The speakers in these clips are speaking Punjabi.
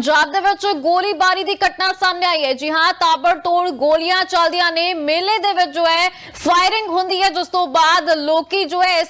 ਪੰਜਾਬ ਦੇ ਵਿੱਚ ਗੋਲੀਬਾਰੀ ਦੀ ਘਟਨਾ ਸਾਹਮਣੇ ਆਈ ਹੈ। ਜੀ ਹਾਂ, ਤਾਬੜਤੋੜ ਗੋਲੀਆਂ ਚੱਲਦੀਆਂ ਨੇ। ਮੇਲੇ ਦੇ ਵਿੱਚ ਜੋ ਹੈ ਫਾਇਰਿੰਗ ਹੁੰਦੀ ਹੈ, ਜਿਸ ਤੋਂ ਬਾਅਦ ਲੋਕੀ ਜੋ ਹੈ, ਇਸ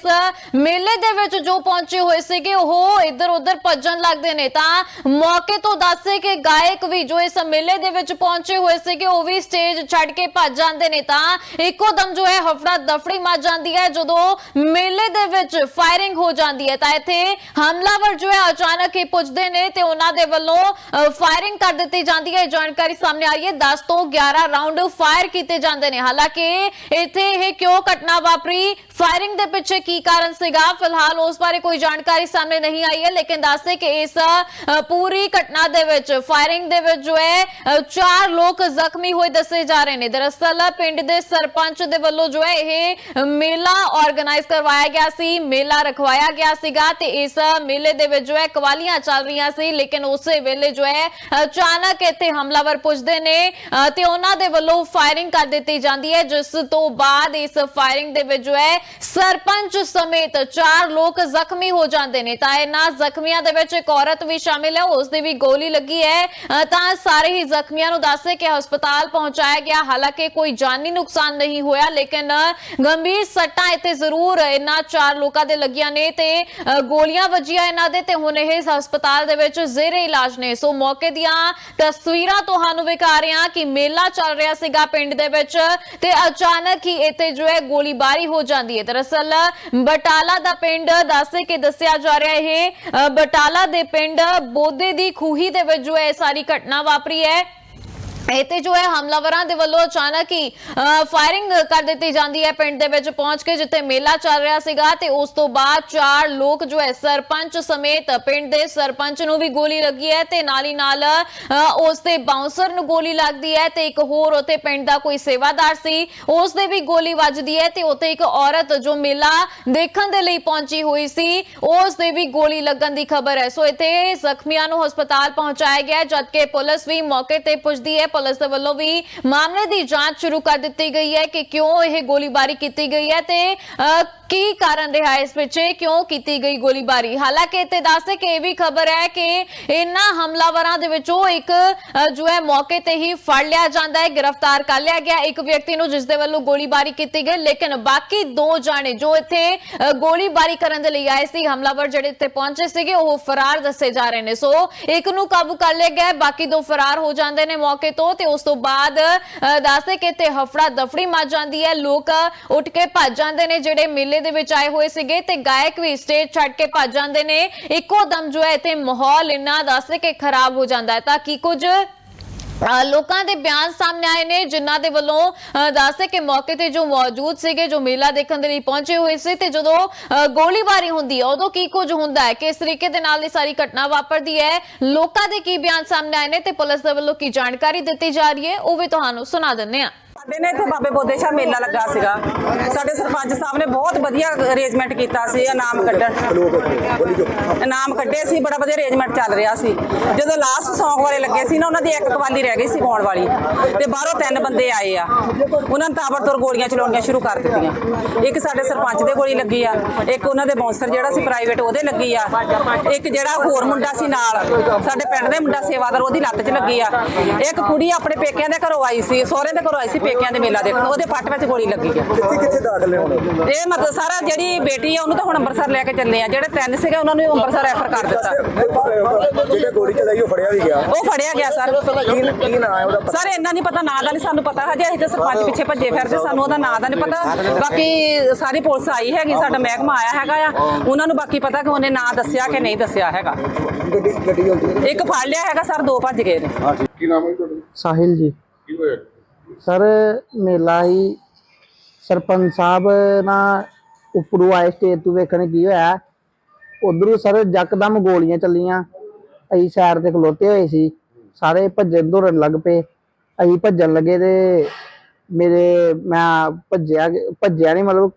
ਮੇਲੇ ਦੇ ਵਿੱਚ ਜੋ ਪਹੁੰਚੇ ਹੋਏ ਸੀਗੇ, ਉਹ ਇੱਧਰ ਉੱਧਰ ਭੱਜਣ ਲੱਗਦੇ ਨੇ। ਤਾਂ ਮੌਕੇ ਤੋਂ ਦੱਸੇ ਕਿ ਗਾਇਕ ਵੀ ਜੋ ਇਸ ਮੇਲੇ ਦੇ ਵਿੱਚ ਪਹੁੰਚੇ ਹੋਏ ਸੀਗੇ, ਉਹ ਵੀ ਸਟੇਜ ਛੱਡ ਕੇ ਭੱਜ ਜਾਂਦੇ ਨੇ। ਤਾਂ ਇੱਕੋ ਦਮ ਜੋ ਹੈ ਹਫੜਾ ਦਫੜੀ ਮਚ ਜਾਂਦੀ ਹੈ। ਜਦੋਂ ਮੇਲੇ ਦੇ ਵਿੱਚ ਫਾਇਰਿੰਗ ਹੋ ਜਾਂਦੀ ਹੈ। ਤਾਂ ਇੱਥੇ ਹਮਲਾਵਰ ਜੋ ਹੈ ਅਚਾਨਕ ਹੀ ਪੁੱਜਦੇ ਨੇ ਤੇ ਉਹਨਾਂ ਦੇ ਵੱਲੋਂ ਅ, ਫਾਇਰਿੰਗ ਕਰ ਦਿੱਤੀ ਜਾਂਦੀ ਹੈ। ਇਹ ਜਾਣਕਾਰੀ ਸਾਹਮਣੇ ਆਈ ਹੈ। 10 ਤੋਂ 11 ਰਾਉਂਡ ਫਾਇਰ ਕੀਤੇ ਜਾਂਦੇ ਨੇ। ਹਾਲਾਂਕਿ ਇੱਥੇ ਇਹ ਕਿਉਂ ਘਟਨਾ ਵਾਪਰੀ? ਫਾਇਰਿੰਗ ਦੇ ਪਿੱਛੇ ਕੀ ਕਾਰਨ ਸੀਗਾ? ਫਿਲਹਾਲ ਉਸ ਬਾਰੇ ਕੋਈ ਜਾਣਕਾਰੀ ਸਾਹਮਣੇ ਨਹੀਂ ਆਈ ਹੈ ਲੇਕਿਨ ਦੱਸਦੇ ਕਿ ਇਸ ਅ, ਪੂਰੀ ਘਟਨਾ ਦੇ ਵਿੱਚ ਫਾਇਰਿੰਗ ਦੇ ਵਿੱਚ ਜੋ ਹੈ ਅ, ਚਾਰ ਲੋਕ ਜ਼ਖਮੀ ਹੋਏ ਦੱਸੇ ਜਾ ਰਹੇ ਨੇ। ਦਰਅਸਲ ਪਿੰਡ ਦੇ ਸਰਪੰਚ ਦੇ ਵੱਲੋਂ ਜੋ ਹੈ ਇਹ ਮੇਲਾ ਆਰਗੇਨਾਈਜ਼ ਕਰਵਾਇਆ ਗਿਆ ਸੀ। ਮੇਲਾ ਰਖਵਾਇਆ ਗਿਆ ਸੀਗਾ ਤੇ ਇਸ ਮੇਲੇ ਦੇ ਵਿੱਚ ਜੋ ਹੈ ਕਵਾਲੀਆਂ ਚੱਲ ਰਹੀਆਂ ਸੀ, ਲੇਕਿਨ ਉਸੇ ਵੇਲੇ ਜੋ ਹੈ, ਅਚਾਨਕ ਇੱਥੇ ਹਮਲਾਵਰ ਪੁੱਜਦੇ ਨੇ ਤੇ ਉਹਨਾਂ ਦੇ ਵੱਲੋਂ ਫਾਇਰਿੰਗ ਕਰ ਦਿੱਤੀ ਜਾਂਦੀ ਹੈ, ਜਿਸ ਤੋਂ ਬਾਅਦ ਇਸ ਫਾਇਰਿੰਗ ਦੇ ਵਿੱਚ ਜੋ ਹੈ, ਸਰਪੰਚ ਸਮੇਤ ਚਾਰ ਲੋਕ ਜ਼ਖਮੀ ਹੋ ਜਾਂਦੇ ਨੇ। ਤਾਂ ਇਹਨਾਂ ਜ਼ਖਮੀਆਂ ਦੇ ਵਿੱਚ ਇੱਕ ਔਰਤ ਵੀ ਸ਼ਾਮਿਲ ਹੈ, ਉਸ ਦੀ ਵੀ ਗੋਲੀ ਲੱਗੀ ਹੈ। ਤਾਂ ਸਾਰੇ ਹੀ ਜ਼ਖਮੀਆਂ ਨੂੰ ਦੱਸੇ ਕਿ ਹਸਪਤਾਲ ਪਹੁੰਚਾਇਆ ਗਿਆ। ਹਾਲਾਂਕਿ ਕੋਈ ਜਾਨੀ ਨੁਕਸਾਨ ਨਹੀਂ ਹੋਇਆ, ਲੇਕਿਨ ਗੰਭੀਰ ਸੱਟਾਂ ਇੱਥੇ ਜ਼ਰੂਰ ਇਹਨਾਂ ਚਾਰ ਲੋਕਾਂ ਦੇ ਲੱਗੀਆਂ ਨੇ ਤੇ ਗੋਲੀਆਂ ਵੱਜੀਆਂ ਇਹਨਾਂ ਦੇ ਤੇ ਹੁਣ ਇਹ ਹਸਪਤਾਲ ਦੇ ਵਿੱਚ ਜ਼ੇਰੇ ਇਲਾਜ ਨੇ। ਸੋ ਮੌਕੇ ਦੀਆਂ ਤਸਵੀਰਾਂ ਤੁਹਾਨੂੰ ਵਿਖਾ ਰਹੇ ਹਾਂ ਕਿ ਮੇਲਾ ਚੱਲ ਰਿਹਾ ਸੀਗਾ ਪਿੰਡ ਦੇ ਵਿੱਚ ਤੇ ਅਚਾਨਕ ਹੀ ਇੱਥੇ ਜੋ ਹੈ ਗੋਲੀਬਾਰੀ ਹੋ ਜਾਂਦੀ ਹੈ। ਦਰਅਸਲ, ਬਟਾਲਾ ਦਾ ਪਿੰਡ ਦੱਸੇ ਕਿ ਦੱਸਿਆ ਜਾ ਰਿਹਾ ਇਹ ਬਟਾਲਾ ਦੇ ਪਿੰਡ ਬੋਦੇ ਦੀ ਖੂਹੀ ਦੇ ਵਿੱਚ ਜੋ ਹੈ ਇਹ ਸਾਰੀ ਘਟਨਾ ਵਾਪਰੀ ਹੈ। ਇੱਥੇ ਜੋ ਹੈ ਹਮਲਾਵਰਾਂ ਦੇ ਵੱਲੋਂ ਅਚਾਨਕ ਹੀ ਫਾਇਰਿੰਗ ਕਰ ਦਿੱਤੀ ਜਾਂਦੀ ਹੈ ਪਿੰਡ ਦੇ ਵਿੱਚ ਪਹੁੰਚ ਕੇ, ਜਿੱਥੇ ਮੇਲਾ ਚੱਲ ਰਿਹਾ ਸੀਗਾ ਤੇ ਉਸ ਤੋਂ ਬਾਅਦ ਚਾਰ ਲੋਕ ਜੋ ਹੈ ਸਰਪੰਚ ਸਮੇਤ ਪਿੰਡ ਦੇ ਸਰਪੰਚ ਨੂੰ ਵੀ ਗੋਲੀ ਲੱਗੀ ਹੈ ਤੇ ਨਾਲ ਹੀ ਨਾਲ ਉਸ ਦੇ ਬਾਉਂਸਰ ਨੂੰ ਗੋਲੀ ਲੱਗਦੀ ਹੈ ਤੇ ਇੱਕ ਹੋਰ ਉੱਥੇ ਪਿੰਡ ਦਾ ਕੋਈ ਸੇਵਾਦਾਰ ਸੀ, ਉਸ ਦੇ ਵੀ ਗੋਲੀ ਵੱਜਦੀ ਹੈ ਤੇ ਉੱਥੇ ਇੱਕ ਔਰਤ ਜੋ ਮੇਲਾ ਦੇਖਣ ਦੇ ਲਈ ਪਹੁੰਚੀ ਹੋਈ ਸੀ, ਉਸ ਦੇ ਵੀ ਗੋਲੀ ਲੱਗਣ ਦੀ ਖਬਰ ਹੈ। ਸੋ ਇੱਥੇ ਜ਼ਖਮੀਆਂ ਨੂੰ ਹਸਪਤਾਲ ਪਹੁੰਚਾਇਆ ਗਿਆ, ਜਦਕਿ ਪੁਲਿਸ ਵੀ ਮੌਕੇ ਤੇ ਪੁੱਜਦੀ ਹੈ ਪੁਲਿਸ ਦੇ ਵੱਲੋਂ ਵੀ ਮਾਮਲੇ ਦੀ ਜਾਂਚ ਸ਼ੁਰੂ ਕਰ ਦਿੱਤੀ ਗਈ ਹੈ ਕਿ ਕਿਉਂ ਇਹ ਗੋਲੀਬਾਰੀ ਕੀਤੀ ਗਈ ਹੈ ਤੇ ਕੀ ਕਾਰਨ ਰਿਹਾ ਇਸ ਪਿੱਛੇ ਕਿਉਂ ਕੀਤੀ ਗਈ ਗੋਲੀਬਾਰੀ? ਹਾਲਾਂਕਿ ਇੱਥੇ ਦੱਸਦੇ ਕਿ ਇਹ ਵੀ ਖਬਰ ਹੈ ਕਿ ਇਹਨਾਂ ਹਮਲਾਵਰਾਂ ਦੇ ਵਿੱਚੋਂ ਇੱਕ ਜੋ ਹੈ ਮੌਕੇ ਤੇ ਹੀ ਫੜ ਲਿਆ ਜਾਂਦਾ ਹੈ, ਗ੍ਰਿਫਤਾਰ ਕਰ ਲਿਆ ਗਿਆ ਇੱਕ ਵਿਅਕਤੀ ਨੂੰ ਜਿਸ ਦੇ ਵੱਲੋਂ ਗੋਲੀਬਾਰੀ ਕੀਤੀ ਗਈ, ਲੇਕਿਨ ਬਾਕੀ ਦੋ ਜਾਣੇ ਜੋ ਇੱਥੇ ਗੋਲੀਬਾਰੀ ਕਰਨ ਦੇ ਲਈ ਆਏ ਸੀ, ਹਮਲਾਵਰ ਜਿਹੜੇ ਇੱਥੇ ਪਹੁੰਚੇ ਸੀਗੇ, ਉਹ ਫਰਾਰ ਦੱਸੇ ਜਾ ਰਹੇ ਨੇ। ਸੋ ਇੱਕ ਨੂੰ ਕਾਬੂ ਕਰ ਲਿਆ ਗਿਆ ਬਾਕੀ ਦੋ ਫਰਾਰ ਹੋ ਜਾਂਦੇ ਨੇ ਮੌਕੇ ਤੋਂ। ਤੇ ਉਸ ਤੋਂ ਬਾਅਦ ਅ, ਦੱਸਦੇ ਕਿ ਇੱਥੇ ਹਫੜਾ ਦਫੜੀ ਮਚ ਜਾਂਦੀ ਹੈ। ਲੋਕ ਉੱਠ ਕੇ ਭੱਜ ਜਾਂਦੇ ਨੇ ਜਿਹੜੇ ਮੇਲੇ ਦੇ ਵਿੱਚ ਆਏ ਹੋਏ ਸੀਗੇ ਤੇ ਗਾਇਕ ਵੀ ਸਟੇਜ ਛੱਡ ਕੇ ਭੱਜ ਜਾਂਦੇ ਨੇ। ਇੱਕੋ ਦਮ ਜੋ ਹੈ ਇੱਥੇ ਮਾਹੌਲ ਇੰਨਾ ਦੱਸਦੇ ਕਿ ਖਰਾਬ ਹੋ ਜਾਂਦਾ ਹੈ। ਤਾਂ ਕੀ ਕੁਝ ਲੋਕਾਂ ਦੇ ਬਿਆਨ ਸਾਹਮਣੇ ਆਏ ਨੇ ਜਿਨ੍ਹਾਂ ਦੇ ਵੱਲੋਂ ਅ, ਦੱਸਦੇ ਕਿ ਮੌਕੇ ਤੇ ਜੋ ਮੌਜੂਦ ਸੀਗੇ ਜੋ ਮੇਲਾ ਦੇਖਣ ਦੇ ਲਈ ਪਹੁੰਚੇ ਹੋਏ ਸੀ ਤੇ ਜਦੋਂ ਅ, ਗੋਲੀਬਾਰੀ ਹੁੰਦੀ ਹੈ ਉਦੋਂ ਕੀ ਕੁਝ ਹੁੰਦਾ ਹੈ ਕਿਸ ਤਰੀਕੇ ਦੇ ਨਾਲ ਇਹ ਸਾਰੀ ਘਟਨਾ ਵਾਪਰਦੀ ਹੈ ਲੋਕਾਂ ਦੇ ਕੀ ਬਿਆਨ ਸਾਹਮਣੇ ਆਏ ਨੇ ਤੇ ਪੁਲਿਸ ਦੇ ਵੱਲੋਂ ਕੀ ਜਾਣਕਾਰੀ ਦਿੱਤੀ ਜਾ ਰਹੀ ਹੈ ਉਹ ਵੀ ਤੁਹਾਨੂੰ ਸੁਣਾ ਦਿੰਦੇ ਹਾਂ। ਸਾਡੇ ਨੇ ਇੱਥੇ ਬਾਬੇ ਬੋਦੇ ਸ਼ਾਹ ਮੇਲਾ ਲੱਗਾ ਸੀਗਾ। ਸਾਡੇ ਸਰਪੰਚ ਸਾਹਿਬ ਨੇ ਬਹੁਤ ਵਧੀਆ ਅਰੇਂਜਮੈਂਟ ਕੀਤਾ ਸੀ ਇਨਾਮ ਕੱਢਣ। ਇਨਾਮ ਕੱਢੇ ਸੀ, ਬੜਾ ਵਧੀਆ ਅਰੇਂਜਮੈਂਟ ਚੱਲ ਰਿਹਾ ਸੀ। ਜਦੋਂ ਲਾਸਟ Song ਵਾਲੇ ਲੱਗੇ ਸੀ ਨਾ, ਉਹਨਾਂ ਦੀ ਇੱਕ ਕਵਾਲੀ ਰਹਿ ਗਈ ਸੀ ਗਾਉਣ ਵਾਲੀ। ਤੇ ਬਾਹਰੋਂ ਤਿੰਨ ਬੰਦੇ ਆਏ ਆ। ਉਹਨਾਂ ਨੇ ਤਾਬੜਤੋੜ ਗੋਲੀਆਂ ਚਲਾਉਣੀਆਂ ਸ਼ੁਰੂ ਕਰ ਦਿੱਤੀਆਂ। ਇੱਕ ਸਾਡੇ ਸਰਪੰਚ ਦੇ ਗੋਲੀ ਲੱਗੀ ਆ, ਇੱਕ ਉਹਨਾਂ ਦੇ ਬੌਂਸਰ ਜਿਹੜਾ ਸੀ ਪ੍ਰਾਈਵੇਟ ਉਹਦੇ ਲੱਗੀ ਆ। ਇੱਕ ਜਿਹੜਾ ਹੋਰ ਮੁੰਡਾ ਸੀ ਨਾਲ, ਸਾਡੇ ਪਿੰਡ ਦੇ ਮੁੰਡਾ ਸੇਵਾਦਾਰ, ਉਹਦੀ ਲੱਤ 'ਚ ਲੱਗੀ ਆ। ਇੱਕ ਕੁੜੀ ਆਪਣੇ ਪੇਕਿਆਂ ਦੇ ਘਰੋਂ ਆਈ ਸੀ ਸਹੁਰੇ ਦੇ ਘਰੋਂ ਆਈ ਸੀ ਪੇਕਿਆਂ ਦੇ ਮੇਲਾ ਦੇਖਣ ਉਹਦੇ ਪੱਟ ਵਿੱਚ ਗੋਲੀ ਲੱਗੀ ਆ। ਕਿੱਥੇ ਕਿੱਥੇ ਦਾਖਲ ਨੇ ਹੁਣ? ਇਹ ਮਤਲਬ ਸਾਰਾ ਜਿਹੜੀ ਬੇਟੀ ਆ ਉਹਨੂੰ ਤਾਂ ਹੁਣ ਅੰਮ੍ਰਿਤਸਰ ਲੈ ਕੇ ਚੱਲੇ ਆ। ਜਿਹੜੇ ਤਿੰਨ ਸੀਗੇ ਉਹਨਾਂ ਨੂੰ ਅੰਮ੍ਰਿਤਸਰ ਰੈਫਰ ਕਰ ਦਿੱਤਾ। ਜਿਹੜੇ ਗੋਲੀ ਚਲਾਈ ਉਹ ਫੜਿਆ ਵੀ ਗਿਆ। ਉਹ ਫੜਿਆ ਗਿਆ ਸਰ। ਕੀ ਕੀ ਨਾਂ ਹੈ ਉਹਦਾ? ਪਤਾ? ਸਰ ਇੰਨਾ ਨਹੀਂ ਪਤਾ ਨਾਂ ਦਾ ਨਹੀਂ ਸਾਨੂੰ ਪਤਾ। ਹਜੇ ਅਸੀਂ ਤਾਂ ਸਰਪੰਚ ਪਿੱਛੇ ਭੱਜੇ ਫਿਰਦੇ ਸਾਨੂੰ ਉਹਦਾ ਨਾਂ ਦਾ ਨਹੀਂ ਪਤਾ। ਬਾਕੀ ਸਾਰੀ ਪੁਲਿਸ ਆਈ ਹੈਗੀ ਸਾਡਾ ਮਹਿਕਮਾ ਆਇਆ ਹੈਗਾ ਆ। ਉਹਨਾਂ ਨੂੰ ਬਾਕੀ ਪਤਾ ਕਿ ਉਹਨੇ ਨਾਂ ਦੱਸਿਆ ਕਿ ਨਹੀਂ ਦੱਸਿਆ ਹੈਗਾ। ਗੱਡੀ ਗੱਡੀ ਹੁੰਦੀ ਹੈ ਇੱਕ ਫੜ ਲਿਆ ਹੈਗਾ ਸਰ ਦੋ ਭੱਜ ਗਏ ਨੇ। ਕੀ ਨਾਮ ਹੈ ਤੁਹਾਡਾ? ਸਾਹਿਲ ਜੀ। ਕੀ ਹੋਇਆ? ਸਰ, ਮੇਲਾ ਹੀ ਸਰਪੰਚ ਸਾਹਿਬ ਨਾ ਉੱਪਰੋਂ ਆਏ ਸਟੇਜ ਤੋਂ ਵੇਖਣ ਕੀ ਹੋਇਆ। ਉਧਰੋਂ ਸਰ ਯਕਦਮ ਗੋਲੀਆਂ ਚੱਲੀਆਂ। ਅਸੀਂ ਸਾਈਡ ਤੇ ਖਲੋਤੇ ਹੋਏ ਸੀ। ਸਾਰੇ ਭੱਜਣ ਦੌੜਨ ਲੱਗ ਪਏ। ਅਸੀਂ ਭੱਜਣ ਲੱਗੇ ਤੇ ਮੇਰੇ, ਮੈਂ ਭੱਜਿਆ ਭੱਜਿਆ ਨਹੀਂ ਮਤਲਬ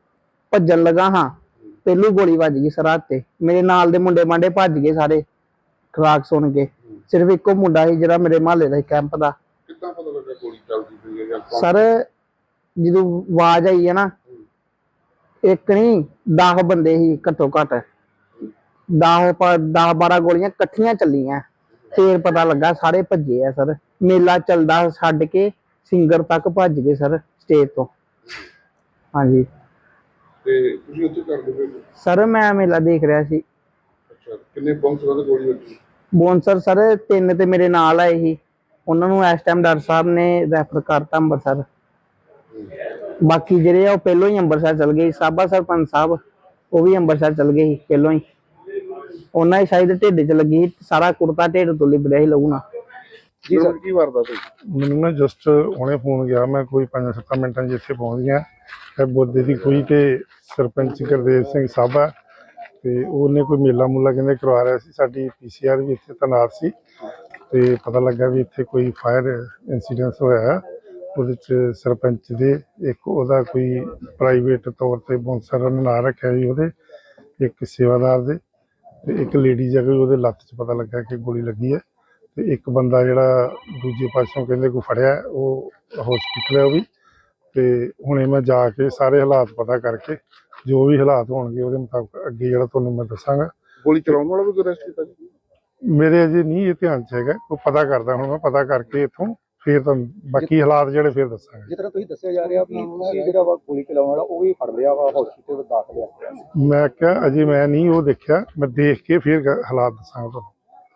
ਭੱਜਣ ਲੱਗਾ ਹਾਂ। ਪਹਿਲੂ ਗੋਲੀ ਵੱਜ ਗਈ ਸਰ ਹੱਥ ਤੇ। ਮੇਰੇ ਨਾਲ ਦੇ ਮੁੰਡੇ ਮਾਂਡੇ ਭੱਜ ਗਏ ਸਾਰੇ। ਖਰਾਕ ਸੁਣ ਕੇ। ਸਿਰਫ ਇੱਕੋ ਮੁੰਡਾ ਸੀ ਜਿਹੜਾ ਮੇਰੇ ਮਹੱਲੇ ਦਾ ਕੈਂਪ ਦਾ। ਕਿੱਦਾਂ ਪਤਾ ਲੱਗਾ ਗੋਲੀ ਚੱਲਦੀ ਪਈ ਹੈ ਜਾਂ ਕੌਣ- ਸਰ ਜਦੋਂ ਆਵਾਜ਼ ਆਈ ਹੈ ਨਾ ਇੱਕ ਨਹੀਂ 10 ਬੰਦੇ ਸੀ ਘੱਟੋ ਘੱਟ। 10 10 12 ਗੋਲੀਆਂ ਇਕੱਠੀਆਂ ਚੱਲੀਆਂ। ਫੇਰ ਪਤਾ ਲੱਗਾ ਸਾਰੇ ਭੱਜੇ ਆ ਸਰ। ਮੇਲਾ ਚੱਲਦਾ ਛੱਡ ਕੇ ਸਿੰਗਰ ਤੱਕ ਭੱਜ ਗਏ ਸਰ ਸਟੇਜ ਤੋਂ। ਹਾਂਜੀ। ਤੇ ਤੁਸੀਂ ਉੱਥੇ ਕਰਦੇ ਪਏ ਹੋ? ਸਰ ਮੈਂ ਮੇਲਾ ਦੇਖ ਰਿਹਾ ਸੀ। ਅੱਛਾ ਕਿੰਨੇ ਗੋਲੀ ਵੱਜੀ? ਸਰ ਤਿੰਨ ਤੇ ਮੇਰੇ ਨਾਲ ਆਏ ਸੀ। ਉਹਨਾਂ ਨੂੰ ਇਸ ਟਾਈਮ ਡਾਕਟਰ ਸਾਹਿਬ ਨੇ ਰੈਫਰ ਕਰਤਾ ਅੰਮ੍ਰਿਤਸਰ ਬਾਕੀ ਜਿਹੜੇ ਆ ਉਹ ਪਹਿਲੋਂ ਹੀ ਅੰਮ੍ਰਿਤਸਰ ਚਲ ਗਏ। ਸਾਬਾ ਸਰਪੰਚ ਸਾਹਿਬ ਉਹ ਵੀ ਅੰਮ੍ਰਿਤਸਰ ਚਲ ਗਏ ਸੀ ਪਹਿਲੋਂ ਹੀ। ਉਹਨਾਂ ਦੀ ਸ਼ਾਇਦ ਢਿੱਡ 'ਚ ਲੱਗੀ ਸਾਰਾ ਕੁੜਤਾ ਢਿੱਡ ਤੋਂ ਲਿਬੜਿਆ ਸੀ ਲਹੂ ਨਾਲ। ਜੀ ਸਰ ਕੀ ਵਾਰਦਾਤ ਹੋਈ? ਮੈਨੂੰ ਨਾ ਜਸਟ ਹੁਣੇ ਫੋਨ ਗਿਆ। ਮੈਂ ਕੋਈ 5-7 ਮਿੰਟਾਂ ਇੱਥੇ ਪਹੁੰਚ ਗਿਆ। ਤੇ ਬੋਦੇ ਦੀ ਕੋਈ ਤੇ ਸਰਪੰਚ ਗੁਰਦੇਵ ਸਿੰਘ ਸਾਬਾ ਤੇ ਉਹਨੇ ਕੋਈ ਮੇਲਾ ਮੂਲਾ ਕਹਿੰਦੇ ਕਰਵਾ ਰਿਹਾ ਸੀ। ਸਾਡੀ ਪੀਸੀਆਰ ਵੀ ਇੱਥੇ ਤੈਨਾਤ ਸੀ। ਤੇ ਪਤਾ ਲੱਗਾ ਵੀ ਇੱਥੇ ਕੋਈ ਫਾਇਰ ਇਨਸੀਡੈਂਟ ਹੋਇਆ ਉਹਦੇ ਚ ਸਰਪੰਚ ਦੇ ਇੱਕ ਉਹਦਾ ਕੋਈ ਪ੍ਰਾਈਵੇਟ ਤੌਰ ਤੇ ਬੌਂਸਰ ਨਾਂ ਰੱਖਿਆ ਜੀ ਉਹਦੇ, ਇੱਕ ਸੇਵਾਦਾਰ ਦੇ ਤੇ ਇੱਕ ਲੇਡੀ ਜਗ੍ਹਾ ਉਹਦੇ ਲੱਤ 'ਚ ਪਤਾ ਲੱਗਾ ਕਿ ਗੋਲੀ ਲੱਗੀ ਹੈ ਤੇ ਇੱਕ ਬੰਦਾ ਜਿਹੜਾ ਦੂਜੇ ਪਾਸੋਂ ਕਹਿੰਦੇ ਕੋਈ ਫੜਿਆ ਉਹ ਹਸਪੀਟਲ ਹੈ ਉਹ ਵੀ। ਤੇ ਹੁਣੇ ਮੈਂ ਜਾ ਕੇ ਸਾਰੇ ਹਾਲਾਤ ਪਤਾ ਕਰਕੇ ਜੋ ਵੀ ਹਾਲਾਤ ਹੋਣਗੇ ਉਹਦੇ ਮੁਤਾਬਕ ਅੱਗੇ ਜਿਹੜਾ ਤੁਹਾਨੂੰ ਮੈਂ ਦੱਸਾਂਗਾ। ਗੋਲੀ ਚਲਾਉਣ ਵਾਲਾ ਵੀ ਅਰੈਸਟ ਕੀਤਾ ਜੀ? ਮੇਰੇ ਅਜੇ ਨਹੀਂ ਇਹ ਧਿਆਨ 'ਚ ਹੈਗਾ ਉਹ ਪਤਾ ਕਰਦਾ ਹੁਣ ਮੈਂ ਪਤਾ ਕਰਕੇ ਇੱਥੋਂ ਫਿਰ ਤੁਹਾਨੂੰ ਬਾਕੀ ਹਾਲਾਤ ਜਿਹੜੇ ਫਿਰ ਦੱਸਾਂਗਾ। ਜਿਸ ਤਰ੍ਹਾਂ ਤੁਸੀਂ ਦੱਸਿਆ ਜਾ ਰਿਹਾ ਵੀ ਤੁਸੀਂ ਜਿਹੜਾ ਵਾ ਗੋਲੀ ਚਲਾਉਣ ਵਾਲਾ ਉਹ ਵੀ ਫੜ ਲਿਆ ਵਾ ਹਸਪੀਟਲ ਦਾਖਲ ਆ ਮੈਂ ਕਿਹਾ ਅਜੇ ਮੈਂ ਨਹੀਂ ਉਹ ਦੇਖਿਆ ਮੈਂ ਦੇਖ ਕੇ ਫਿਰ ਹਾਲਾਤ ਦੱਸਾਂਗਾ ਤੁਹਾਨੂੰ।